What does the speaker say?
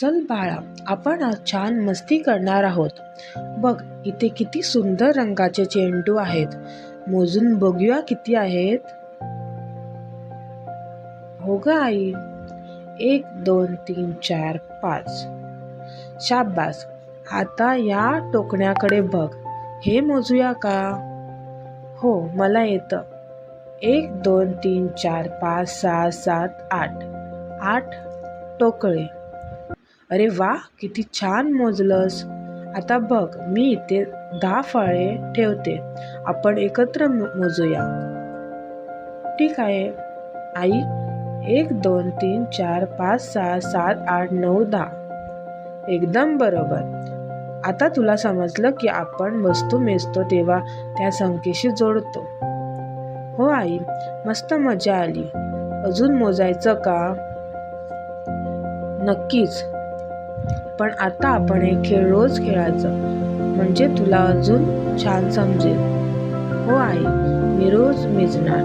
चल बाळा आपण आज छान मस्ती करणार आहोत. बघ इथे किती सुंदर रंगाचे चेंडू आहेत. मोजून बघूया किती आहेत. हो ग आई. एक दोन तीन चार पाच. शाबास. आता या टोकण्याकडे बघ. हे मोजूया का? हो मला येतं. एक दोन तीन चार पाच सहा सात आठ. आठ टोकळे. अरे वा किती छान मोजलंस. आता बघ मी इथे दहा फळे ठेवते. आपण एकत्र मोजूया. ठीक आहे. आई एक दोन तीन चार पाच सहा सात आठ नऊ दहा. एकदम बरोबर. आता तुला समजलं की आपण वस्तू मेजतो तेव्हा त्या संख्येशी जोडतो. हो आई. मस्त मजा आली. अजून मोजायचं का? नक्कीच. पण आता आपण हे खेळ रोज खेळायचं. म्हणजे तुला अजून छान समजेल. हो आई मी रोज मिजणार.